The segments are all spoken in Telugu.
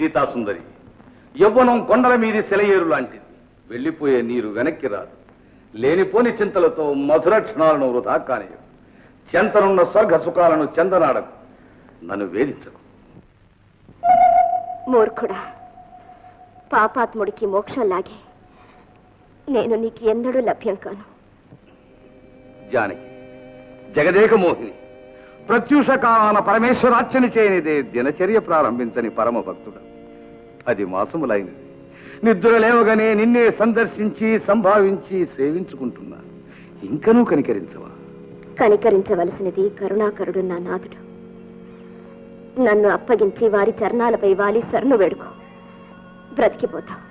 సీతాసుందరి. యవ్వనం కొండల మీది సెలయేరు లాంటిది. వెళ్ళిపోయే నీరు వెనక్కి రాదు. లేనిపోని చింతలతో మధుర క్షణాలను వృధా కానియు చెంతనున్న స్వర్గ సుఖాలను చెందనాడకు. నన్ను వేధించకు. మూర్ఖుడా పాపాత్ముడికి మోక్షం లాగే. నేను నీకు ఎన్నడూ లభ్యం కాను. జానకి జగదేక మోహిని ప్రత్యూష కాలాన పరమేశ్వరార్చన చేయనిదే దినచర్య ప్రారంభించని పరమ భక్తుడు పది మాసములైనది నిద్ర లేవగానే నిన్నే సందర్శించి సంభావించి సేవించుకుంటున్నా. ఇంకనూ కనికరించవా? కనికరించవలసినది కరుణాకరుడు నా నాథుడు నన్ను అప్పగించి వారి చరణాలపై వాలి శరణు వేడుకో. బ్రతికిపోతావు.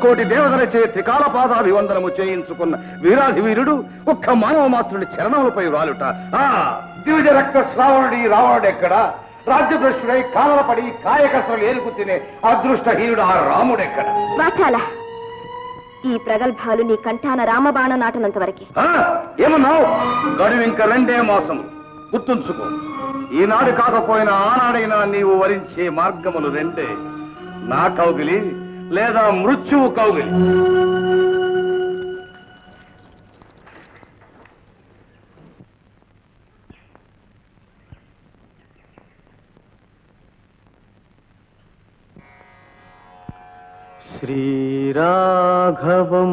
కోటి దేవతల చే త్రికాల పాదాభివందనము చేయించుకున్న వీరాధి వీరుడు ఒక్క మానవ మాత్రుడి చరణములపై వాలుట ఆ దివిజ రక్త శ్రావణుడి రావణుడెక్కడ? రాజ్యభ్రష్టుడై కాలల పడి కాయకసలు ఏరుకు తినే అదృష్టహీనుడు ఆ రాముడెక్కడ? వాచాల ఈ ప్రగల్భాలు నీ కంఠాన రామబాణ నాటనంత వరకే. ఆ, ఏమన్నావు? గడువు ఇంక రెండే మాసం గుర్తుంచుకో ఈనాడు కాకపోయినా ఆనాడైనా నీవు వరించే మార్గములు రెండే. నా కౌగిలి లేదా మృత్యువు కౌగిలి. శ్రీరాఘవం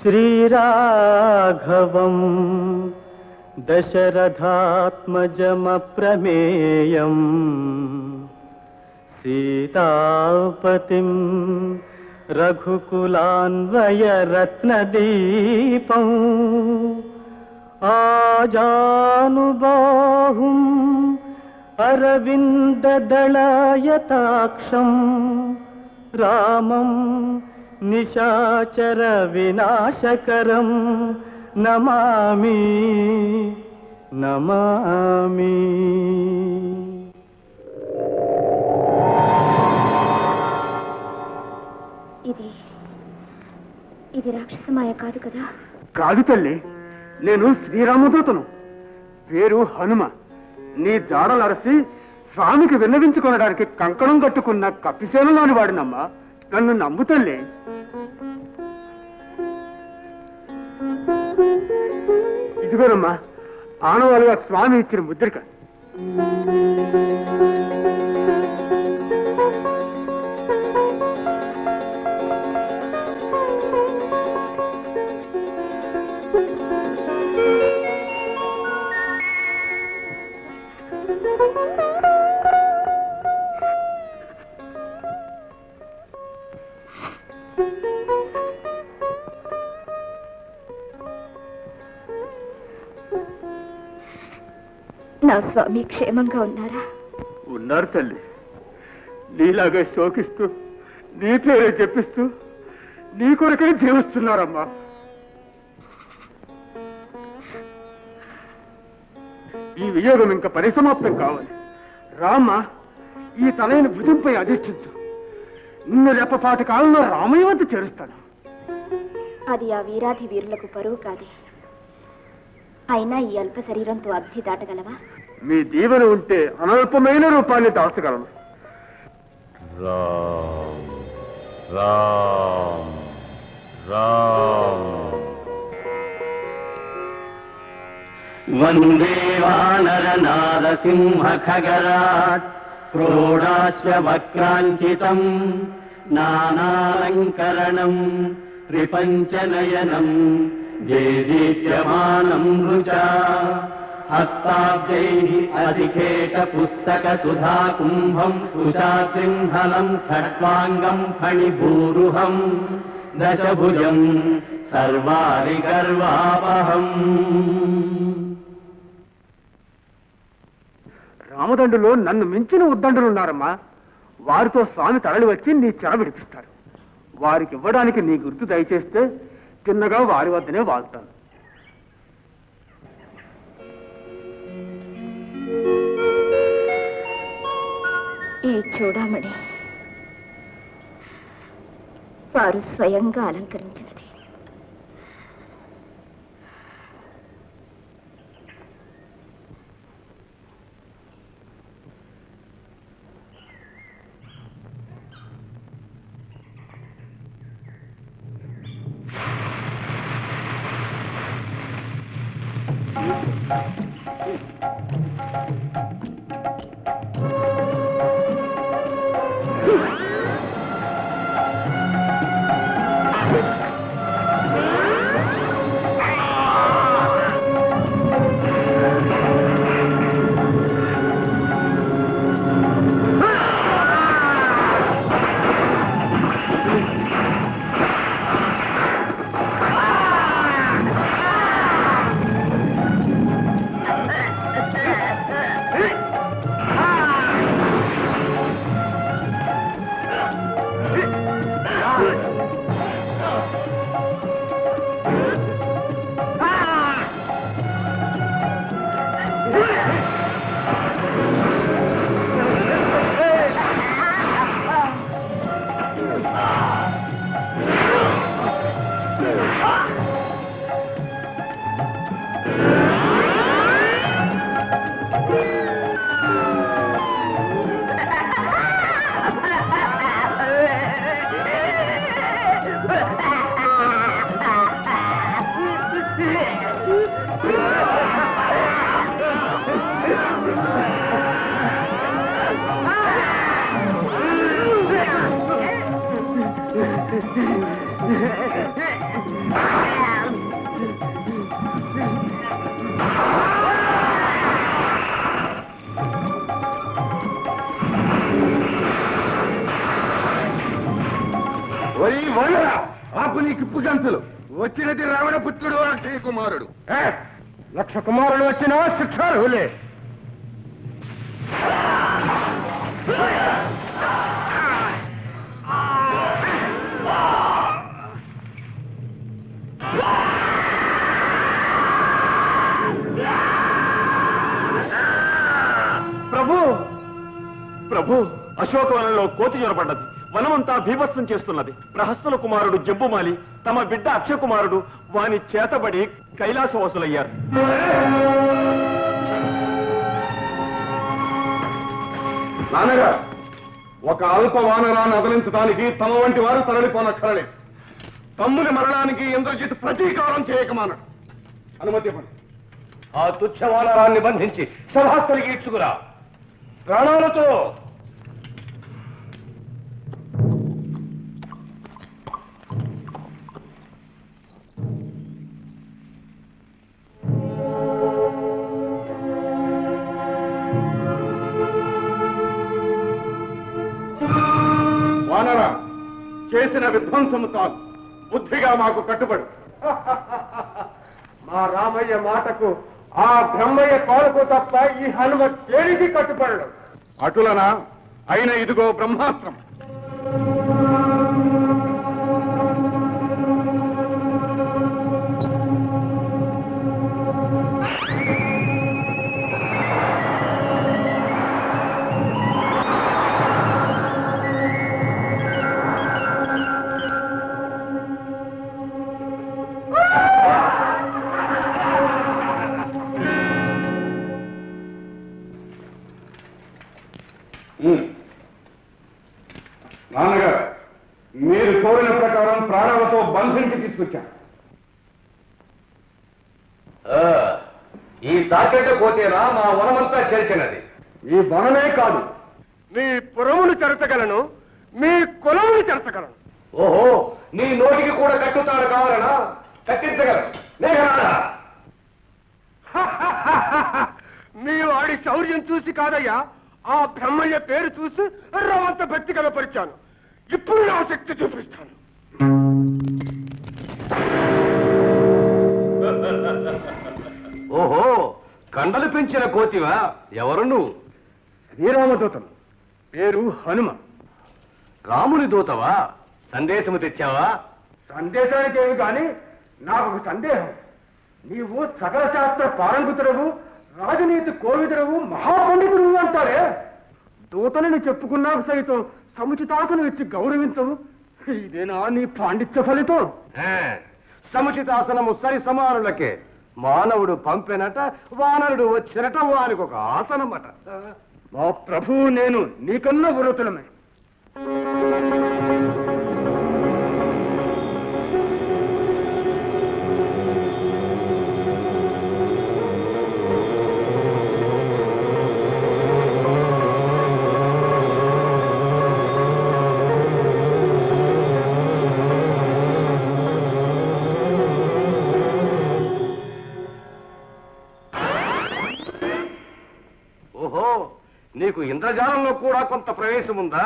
శ్రీరాఘవం దశరథాత్మజమప్రమేయం సీతాపతిం రఘుకులాన్వయరత్నదీపం ఆజానుబాహుం अरविन्ददलायताक्षम् रामं निशाचरविनाशकरं नमामि नमामि ఇది ఇది రాక్షసమాయ కాదు కదా కాదు తల్లి నేను శ్రీరామదూతను పేరు హనుమ నీ జాడలరసి స్వామికి విన్నవించుకొనడానికి కంకణం కట్టుకున్న కపిసేనలోని వాడినమ్మా. నన్ను నమ్ముతల్లే ఇదిగోనమ్మా ఆనవాలుగా స్వామి ఇచ్చిన ముద్రిక. నా స్వామి క్షేమంగా ఉన్నారా? ఉన్నారు తల్లి. నీలాగా శోకిస్తూ నీ పేరే చెప్పిస్తూ నీ కొరకే జీవిస్తున్నారమ్మా. ఈ వియోగం ఇంకా పరిసమాప్తం కావాలి. రామ ఈ తలైన భుజంపై అధిష్ఠించు. నిన్ను రెప్పపాటి కాలంలో రామయ్య వద్ద చేరుస్తాను. అది ఆ వీరాధి వీరులకు పరువు కాదే. అయినా ఈ అల్ప శరీరంతో అబ్ధి దాటగలవా? మీ దీవెన ఉంటే అనల్పమైన రూపాన్ని దాల్చగలను రామ్ రామ్ రామ్. వందే వానరనారసింహ ఖగరాట్ క్రోడాశ్వక్రాంచితం నానాలంకరణం త్రిపంచనయనం దేదీప్యమానం రుచా హస్తాబ్దైః అధికేట పుస్తక సుధా కుంభం కుశాసింహలం ఖట్వాంగం ఫణిభూరుహం దశభుజం సర్వాది గర్వాపహం రామదండులో నన్ను మించిన ఉద్దండులున్నారమ్మా. వారితో స్వామి తరలి వచ్చి నీ చెర విడిపిస్తారు. వారికి ఇవ్వడానికి నీ గుర్తు దయచేస్తే తిన్నగా వారి వద్దనే వాళ్తాను. ఈ చూడమణి వారు స్వయంగా అలంకరించారు ఆపు నీ గంతులు. వచ్చినది రావణ పుత్రుడు అక్షయ కుమారుడు. లక్ష కుమారుడు వచ్చినా శిక్షార్హులే. ప్రభు అశోకవనంలో కోతి జ్వరపడ్డది వనమంతా భీభత్సం చేస్తున్నది. ప్రహస్తుల కుమారుడు జబ్బుమాలి తమ బిడ్డ అక్షయ కుమారుడు వాని చేతబడి కైలాసవాసులయ్యారు. నాన్నగా ఒక అల్ప వానరాన్ని అదలించడానికి తమ వంటి వారు తరలిపోనక్కరలేదు తమ్ముని మరణానికి ఇంద్రజిత్ ప్రతీకారం చేయకమానడు. అనుమతి ఇవ్వండి. ఆ తుచ్చ వానరాన్ని బంధించి సభాస్థలికి ఇచ్చుకురా. ప్రాణాలతో విధ్వంసము చాలు బుద్ధిగా మాకు కట్టుబడు. మా రామయ్య మాటకు ఆ బ్రహ్మయ్య కాలుకు తప్ప ఈ హనుమ దేనికి కట్టుబడడు? అటులనా? అయిన ఇదిగో బ్రహ్మాస్త్రం. బంధించి తీసుకొచ్చాను ఈ తాకెట్ట పోతేనా మా వనమంతా చేర్చినది. ఈ వనమే కాదు మీ పురమును చెరచగలను మీ కులమును చెరచగలను. ఓహో నీ నోటికి కూడా కట్టుతాడు కావాలనా? కట్టించగలరు మేఘనాథ! మీ వాడి శౌర్యం చూసి కాదయ్యా ఆ బ్రహ్మయ్య పేరు చూసి రవంత భక్తి కనపరిచాను ఇప్పుడు నా శక్తి చూపిస్తాను. ఓహో కండలు పెంచిన కోతివా? ఎవరు నువ్వు? శ్రీరామదూతను పేరు హనుమ. రాముని దూతవా? సందేశము తెచ్చావా? సందేశానికి ఏమి కానీ నాకు ఒక సందేహం. నీవు సకల శాస్త్ర పారంగుతుడవు రాజనీతి కోవిదుడవు మహాపండితుడు అంటారే? దూతలని చెప్పుకున్నాక సైతం సముచితాసను ఇచ్చి గౌరవించవు ఇదేనా నీ పాండిత్య ఫలితం? సముచితాసనము సరి సమానులకే మానవుడు పంపెనట వానరుడు వచ్చినట వానికి ఒక ఆసనమట. మా ప్రభువు నేను నీకన్నా వృతులమే. ఇంద్రజాలంలో కూడా కొంత ప్రవేశం ఉందా?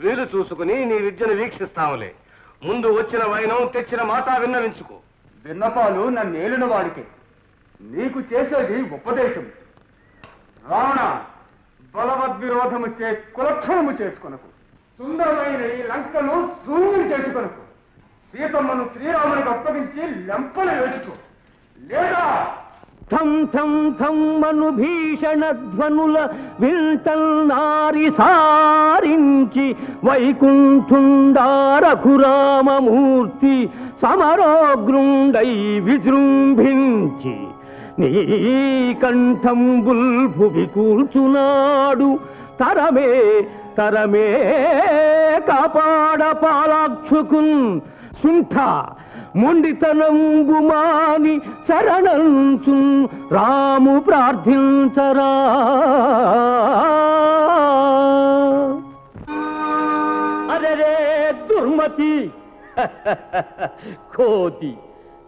వీలు చూసుకుని నీ విద్యను వీక్షిస్తాములే ముందు వచ్చిన వైనం తెచ్చిన మాట విన్నవించుకో. విన్నపాలు నన్నేలిన వాడికి. నీకు చేసేది ఉపదేశం. రావణ బలవద్విరోధము చే కులక్షణము చేసుకొనకు. సుందరమైన ఈ లంకను శూన్యం చేసుకొనకు. సీతమ్మను శ్రీరామునికి అప్పగించి లెంపలు వేసుకో లేదా థం థం థం మను భీషణ ధ్వనుల వింటల్నారి సారించి వైకుంఠుండా రఘురామమూర్తి సమరోగ్రుండై విజృంభించి నీ కంఠంబుల్ భువి కూల్చునాడు తరమే తరమే కాపాడ పాలాక్షుకున్ సుంఠ మొండితనంబు మాని శరణంచు రాము ప్రార్థించరా. అరే దుర్మతి కోతి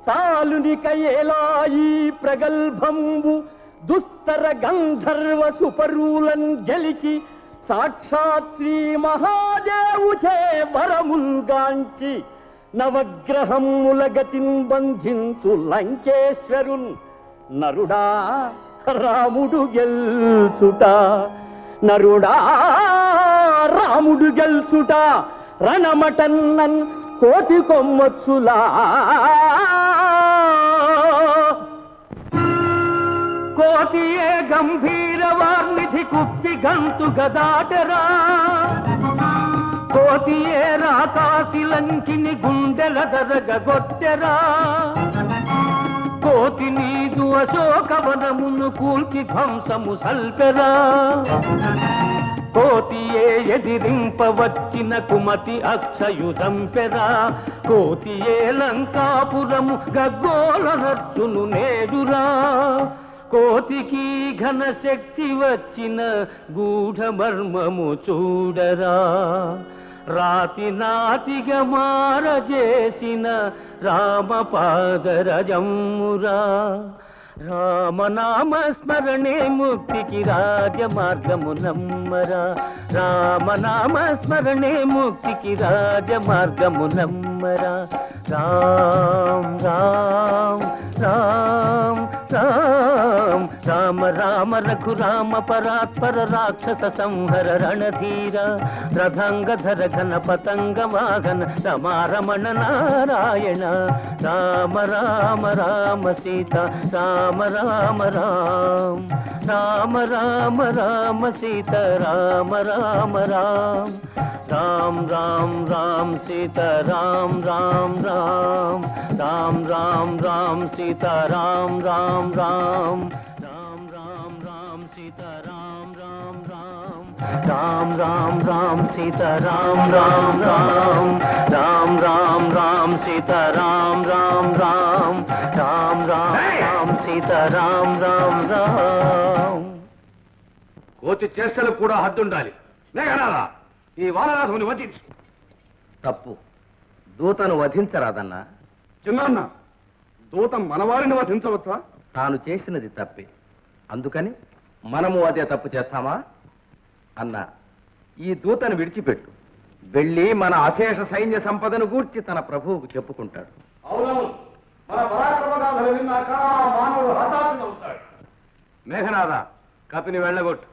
చాలునికయేలా ఈ ప్రగల్భంబు దుస్తర గంధర్వ సుపరులన్ గెలిచి సాక్షాత్ శ్రీ మహాదేవుచే వరముల్గాంచి నవగ్రహముల గతిన్ బంధించు లంకేశ్వరున్ నరుడా రాముడు గెల్చుట. నరుడా రాముడు గెల్చుట. రణమటన్నన్ కోటి కొమ్మచ్చులా. కోటియే గంభీర వార్నిధి కుప్పి గంతు గదాటరా. రాకాసి గుండెల దరగొట్టెరా కోతి నీదు అశోకవనమును కూల్చి ధ్వంసము సల్పెరా. కోతియే ఎదిరింపవచ్చిన కుమతి అక్షయుధంపెరా కోతియే లంకాపురము గగ్గోల నర్జును నేదురా. కోతికి ఘన శక్తి వచ్చిన గూఢ మర్మము చూడరా. రాతి నాతిగా మారజేసిన రామపాదరజమ్మురా. రామనామ స్మరణే ముక్తికి రాజ మార్గము నమ్మరా. రామనామ స్మరణే ముక్తికి రాజ మార్గము నమ్మరా రామ్ రామ్ రామ్ రామ్. రామ రామ రఘురామ పరాత్పర రాక్షస సంహర రణధీర రథంగధర ఘన పతంగ వాహన రమారమణ నారాయణ రామ రామ రామ సీత రామ రామ రామ రామ రామ రామ సీత రామ రామ రామ రామ్ రామ్ రామ్ సీత రామ్ రామ్ రామ్ రామ్ రామ్ రామ్ సీత రామ్ రామ్ రామ్ రామ్ రామ్ రామ్ సీత రామ్ రామ్ రామ్ రామ్ రామ్ రామ్ సీత రామ్ రామ్ రామ్ రామ్ రామ్ రామ్ సీత రామ్ రామ్ రామ్ రామ్ రామ్ రామ్ సీత రామ్ రామ్ రామ్ కోతి చేష్టలకు కూడా హద్దుండాలి మేఘనాథా ఈ వాననాథముని వధించు. తప్పు. దూతను వధించరాదన్నా. చిన్నాన్న దూత మనవారిని వధించవచ్చా? తాను చేసినది తప్పే. అందుకని మనము అదే తప్పు చేస్తామా? అన్నా ఈ దూతను విడిచిపెట్టు. వెళ్ళి మన అశేష సైన్య సంపదను గూర్చి తన ప్రభువుకు చెప్పుకుంటాడు. అవునవును. మన పరాక్రమగాథలు విన్నాక ఆ మానవుడు హఠాత్తుగా మేఘనాథ కపిని వెళ్ళగొట్టు.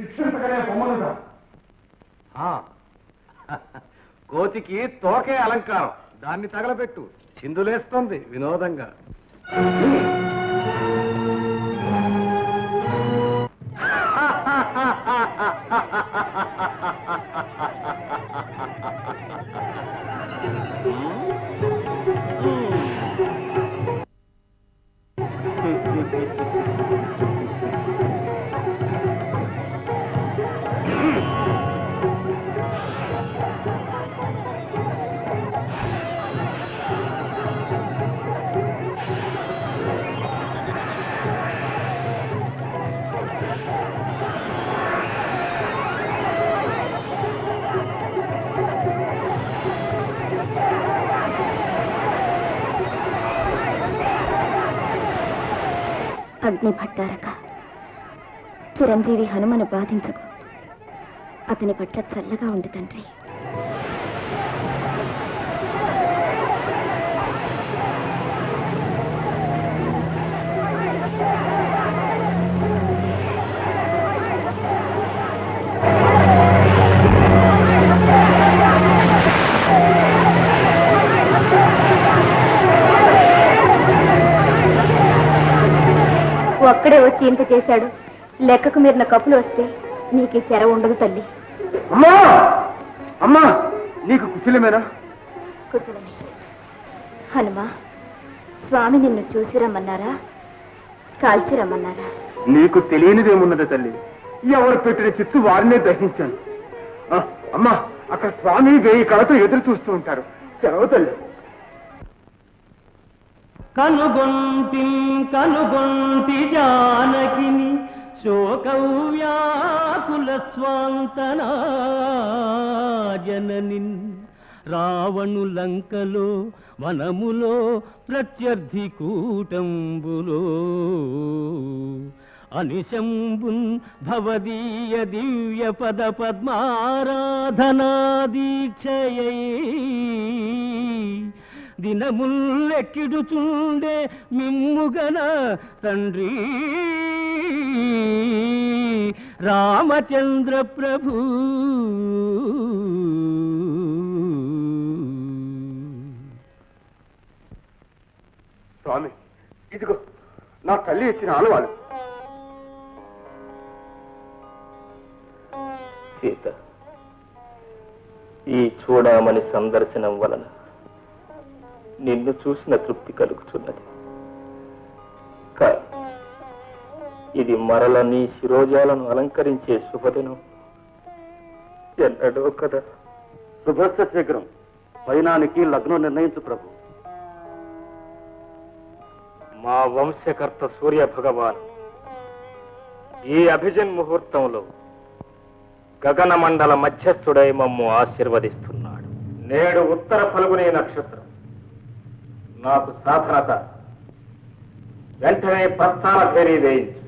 శిక్షించగలే బొమ్మలుగా కోతికి తోకే అలంకారం. దాన్ని తగలబెట్టు. చిందులేస్తోంది వినోదంగా. అగ్ని భట్టారక చిరంజీవి హనుమను బాధించకు. అతని పట్ల చల్లగా ఉండు తండ్రి. వచ్చి ఇంత చేశాడు. లెక్కకు మీరిన కప్పులు వస్తే నీకు ఈ చెర ఉండదు తల్లి. అమ్మా! అమ్మా! నీకు కుశలమేనా? కుశలమే. హనుమా స్వామి నిన్ను చూసి రమ్మన్నారా? కాల్చి రమ్మన్నారా? నీకు తెలియనిదేమున్నది తల్లి. ఎవరు పెట్టిన చిత్తు వారినే దహించాను. అమ్మా అక్కడ స్వామి వెయ్యి కళతో ఎదురు చూస్తూ ఉంటారు. సెలవు తల్లి. కనుగొంటి కనుగొంటి జానకిని శోకవ్యాకుల స్వాంతనా జననిన్ రావణు లంకలో వనములో ప్రత్యర్థి కూటంబులో అనిశంబున్ భవదీయ దివ్య పద పద్మారాధనా దీక్షయై దినముల్లెక్కిడుచుండే మిమ్ముగన తండ్రి. రామచంద్ర ప్రభు. స్వామి ఇదిగో నా తల్లి ఇచ్చిన ఆనవాలు. సీత ఈ చూడమని సందర్శనం వలన నిన్ను చూసిన తృప్తి కలుగుతున్నది. కానీ ఇది మరల నీ శిరోజాలను అలంకరించే శుభదినం. ఎన్నడో కదా. శుభస్య శీఘ్రం. పైనానికి లగ్నం నిర్ణయించు ప్రభు. మా వంశకర్త సూర్య భగవాన్ ఈ అభిజన్ ముహూర్తంలో గగన మండల మధ్యస్థుడై మమ్ము ఆశీర్వదిస్తున్నాడు. నేడు ఉత్తర ఫల్గుని నక్షత్రం. నాకు సాధనత. వెంటనే ప్రస్థాన ఫేరీ వేయించు.